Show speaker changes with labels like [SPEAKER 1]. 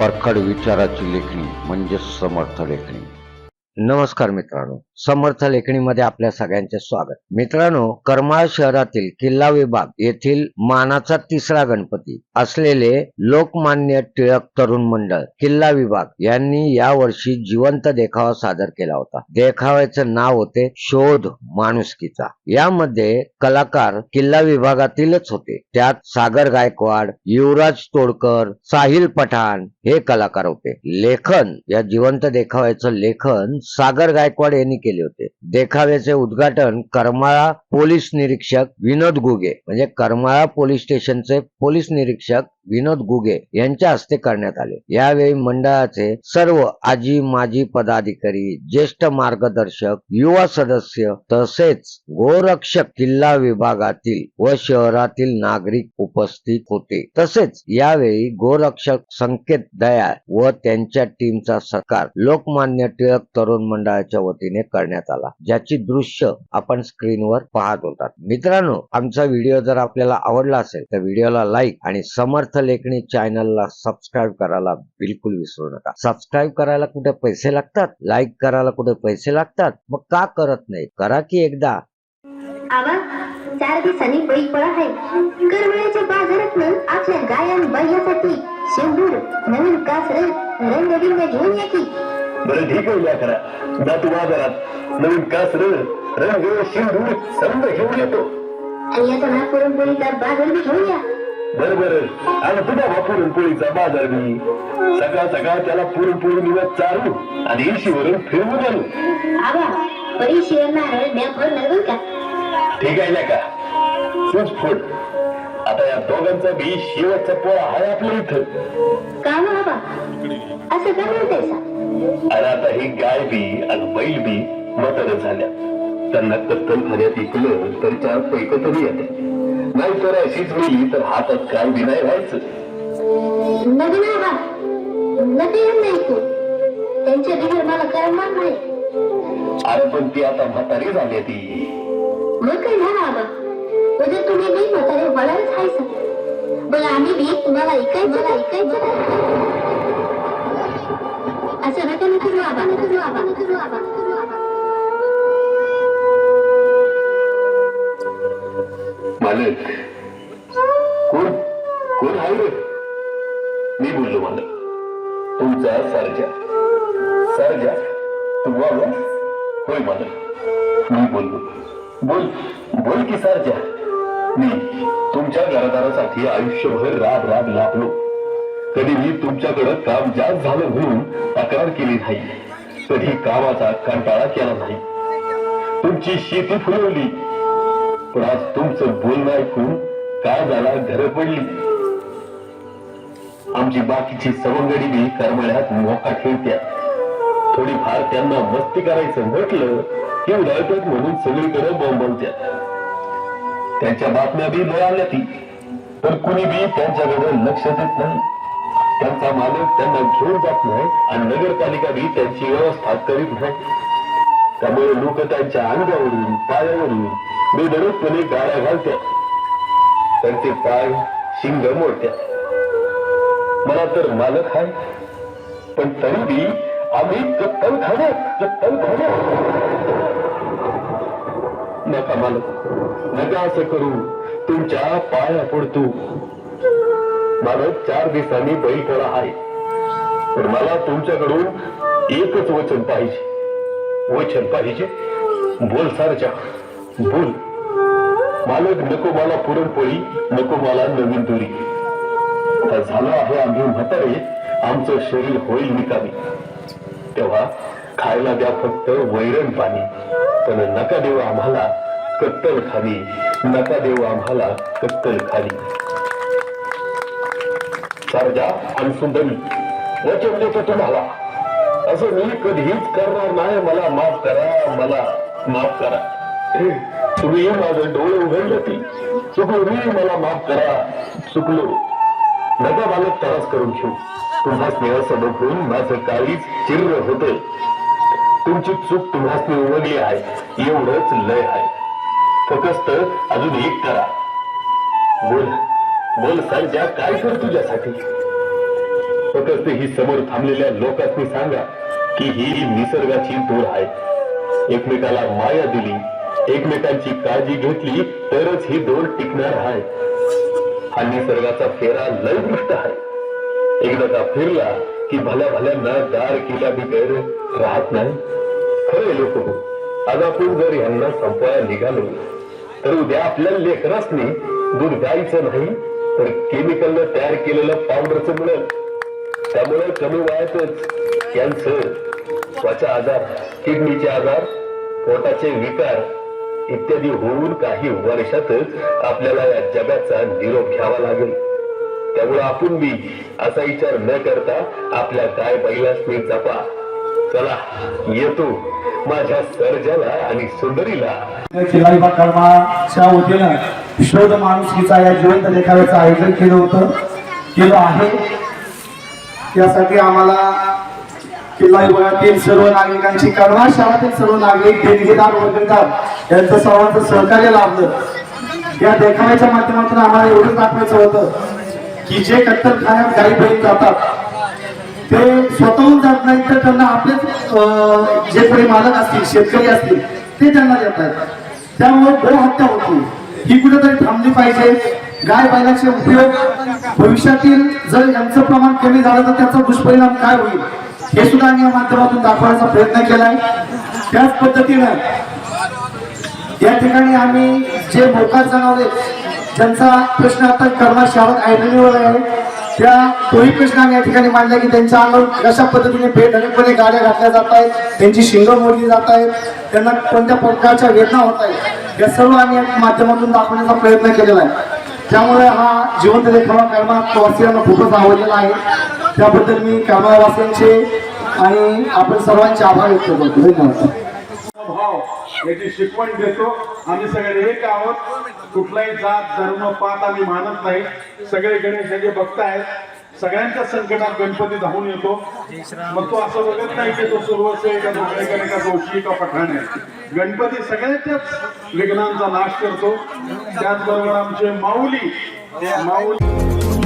[SPEAKER 1] परखड विचाराची लेखणी म्हणजे समर्थ लेखणी. नमस्कार मित्रांनो. समर्थ लेखणीमध्ये आपल्या सगळ्यांचे स्वागत. मित्रांनो करमाळ शहरातील किल्ला विभाग येथील मानाचा तिसरा गणपती असलेले लोकमान्य टिळक तरुण मंडळ किल्ला विभाग यांनी या वर्षी जिवंत देखावा सादर केला होता. देखाव्याचं नाव होते शोध माणुसकीचा. यामध्ये कलाकार किल्ला विभागातीलच होते. त्यात सागर गायकवाड युवराज तोडकर साहिल पठाण हे कलाकार होते. लेखन या जिवंत देखाव्याचं लेखन सागर गायकवाड यांनी केले होते. देखाव्याचे उद्घाटन करमाळा पोलीस निरीक्षक विनोद गुगे म्हणजे करमाळा पोलीस स्टेशनचे पोलीस निरीक्षक विनोद गुगे यांच्या हस्ते करण्यात आले. यावेळी मंडळाचे सर्व आजी माजी पदाधिकारी ज्येष्ठ मार्गदर्शक युवा सदस्य तसेच गोरक्षक किल्ला विभागातील व शहरातील नागरिक उपस्थित होते. तसेच यावेळी गोरक्षक संकेत दयाळ व त्यांच्या टीमचा सकार लोकमान्य टिळक तरुण मंडळाच्या वतीने करण्यात आला ज्याची दृश्य आपण स्क्रीनवर पाहत होतात. मित्रांनो आमचा व्हिडिओ जर आपल्याला आवडला असेल तर व्हिडिओला लाईक आणि समर्थ लेखणी चॅनलला सबस्क्राईब करायला बिलकुल विसरू नका. सबस्क्राईब करायला कुठे पैसे लागतात? लाईक करायला कुठे पैसे लागतात? मग का करत नाही करा की एकदा.
[SPEAKER 2] आवा चार दिवसांनी बैल पळा आहे. बाजारातनं आपल्या गायन बैलासाठी शेंबूर नवीन कासर रंगबिंग घेऊन या की.
[SPEAKER 3] बरं ठीक आहे या करा. जातो बाजारात नवीन कासर रंग सर्व घेऊन येतो.
[SPEAKER 2] आणि येताना पुरणपोळीचा बाजार बी घेऊन या.
[SPEAKER 3] बरं बरं आणि तुझा हा पुरणपोळीचा बाजार मी. सकाळ सकाळ त्याला पुरणपोळी निवत चालू आणि इशीवरून फिरवून आणू
[SPEAKER 2] नारळ द्या का?
[SPEAKER 3] ठीक आहे का तूच फोड आता या दोघांचा बी शेवटचा पोळा आहे आपल्या इथं.
[SPEAKER 2] का मग आबा? असं का
[SPEAKER 3] आणि आता ही गाय बी आणि बैल बी म्हातारे झाल्या. त्यांना कत्तल खाण्यात इकलं तर चार पैक तरी येते नाही तर अशीच मिली तर हातात काय नाही व्हायचं?
[SPEAKER 2] ना नाही तू. त्यांच्या बिगर मला करमणार नाही
[SPEAKER 3] अरे पण ती आता म्हातारी झाली ती.
[SPEAKER 2] मग काय झालं आबा? उद्या तुम्ही बी म्हातारे वळायच खायचं बघा आम्ही बी तुम्हाला ऐकायचं मला ऐकायचं असं नका नको आबा नको आबा नको आबा.
[SPEAKER 3] मालक कोण? कोण आहे रे? मी बोललो मालक तुमचा सारजा. सारजा तू बोल होय मालक मी बोललो. बोल बोल की सारजा. मी तुमच्या घरादारासाठी आयुष्यभर राब राब लाभलो कधी मी तुमच्याकडं काम जास्त झालं म्हणून तक्रार केली नाही. कधी कामाचा कंटाळा केला नाही. तुमची शेती फुलवली. पण आज तुमचं बोलणं ऐकून काय झाला घर पडली. आमची बाकीची सवंगडी बी करमळ्यात मोका ठेवत्या थोडीफार त्यांना मस्ती करायचं म्हटलं की उदाहरणार्थ म्हणून सगळीकडे बोंबवत्या त्यांच्या बातम्या बी लय आल्या ती. पण कुणी बी त्यांच्याकडे लक्ष देत नाही. त्यांचा मालक त्यांना घेऊन जात नाही आणि नगरपालिका बी त्यांची व्यवस्था करीत नाही. त्यामुळे लोक त्यांच्या अंगावरून पायावरून बेदरकपणे गाड्या घालत्या. त्यांचे पाय शिंग मोडत्या. मला तर मालक आहे पण तरी बी आम्ही कत्तल खाण्यात कत्तल खाण्यात नका मालक नका असं करू. तुमच्या पाया पडतो. मालक चार दिवसांनी बैल करा आहे. पण मला तुमच्याकडून एकच वचन पाहिजे. वचन पाहिजे बोल सारच्या. बोल. मालक नको मला पुरणपोळी नको मला नवीन दोरी आता झालं आहे आम्ही म्हातारे. आमचं शरीर होईल निकामी. तेव्हा खायला द्या फक्त वैरण पाणी. पण नका देव आम्हाला कत्तल खाली नका देव आम्हाला कत्तल खाली सारजा आणि सुंदरी वचन देतो तुम्हाला. असं मी कधीच करणार नाही. मला माफ करा मला माफ करा. तुम्ही माझं डोळे उघडले ती चुकलो मी मला माफ करा. चुकलो नका मालक त्रास करून घेऊ तुम्हा स्नेहाचं बघून माझं काहीच चिर्र होत. तुमची चूक तुम्हा उघडली आहे. एवढंच लय आहे. फकस्त अजून एक करा. बोल बोल सरजा काय कर तुझ्यासाठी? फक्त ही समोर थांबलेल्या लोकांनी सांगा की ही निसर्गाची दोर आहे. एकमेकाला माया दिली एकमेकांची काळजी घेतली तरच ही दोर टिकणार आहे. हा निसर्गाचा फेरा लय दृष्ट आहे. एकदा का फिरला की भल्या भल्यांना दार बी बिगर राहत नाही? खरे लोक हो. आज आपण जर यांना संपवायला निघालो तर उद्या आपल्या लेकरासनी दूध द्यायचं नाही तर केमिकलनं तयार केलेलं पावडरचं मिळेल. त्यामुळे कमी वयातच कॅन्सर त्वचा आजार किडनीचे आजार पोटाचे विकार इत्यादी होऊन काही वर्षातच आपल्याला या जगाचा निरोप घ्यावा लागेल. त्यामुळे आपण बी असा विचार न करता आपल्या गाय बैलासनी जपा. चला येतो माझ्या सर्जाला आणि सुंदरीला.
[SPEAKER 4] खिलारी कर्माच्या वतीनं शोध माणुसकीचा या जिवंत देखाव्याचं आयोजन केलं होतं. केलं आहे. यासाठी आम्हाला किल्ला विभागातील सर्व नागरिकांची कर्मा शहरातील सर्व नागरिक देणगीदार वर्गदार यांचं सर्वांचं सहकार्य लाभलं. या देखाव्याच्या माध्यमातून आम्हाला एवढं दाखवायचं होतं की जे कत्तलखान्यात गाई बहीण जातात ते स्वतःहून जात नाहीत तर त्यांना आपलेच अं, जे कोणी मालक असतील शेतकरी असतील ते त्यांना देत आहेत. त्यामुळे गो हत्या होती ही कुठेतरी थांबली पाहिजे. गाय बैलाचे उपयोग भविष्यातील जर यांचं प्रमाण कमी झालं तर त्याचा दुष्परिणाम काय होईल? हे सुद्धा आम्ही या माध्यमातून दाखवण्याचा प्रयत्न केलाय. त्याच पद्धतीनं या ठिकाणी आम्ही जे मोकार जाणवले ज्यांचा प्रश्न आता कर्मा शहरात ऐरणीवर आहे त्या तोही प्रश्न आम्ही या ठिकाणी मांडला की त्यांच्या अंगावर कशा पद्धतीने बेधडकपणे गाड्या घातल्या जात आहेत त्यांची शिंगं मोडली जात आहेत त्यांना कोणत्या प्रकारच्या वेदना होत आहेत या सर्व आम्ही या माध्यमातून दाखवण्याचा प्रयत्न केलेला आहे. त्यामुळे हा जिवंत देखावा कर्मा वासियांना खूपच आवडलेला आहे. त्याबद्दल मी कर्मावासियांचे आणि आपण सर्वांचे आभार व्यक्त करतो. धन्यवाद.
[SPEAKER 5] याची शिकवण देतो. आम्ही सगळे एक आहोत. कुठलाही जात धर्म पात आम्ही मानत नाही. सगळे गणेशाचे भक्त आहेत. सगळ्यांच्या संकटात गणपती धावून येतो. मग तो असं बघत नाही की तो सुरवस आहे का एका का जोशी का पठाण. आहे गणपती सगळ्यांच्याच विघ्नांचा नाश करतो. त्याचबरोबर आमचे माऊली. माऊली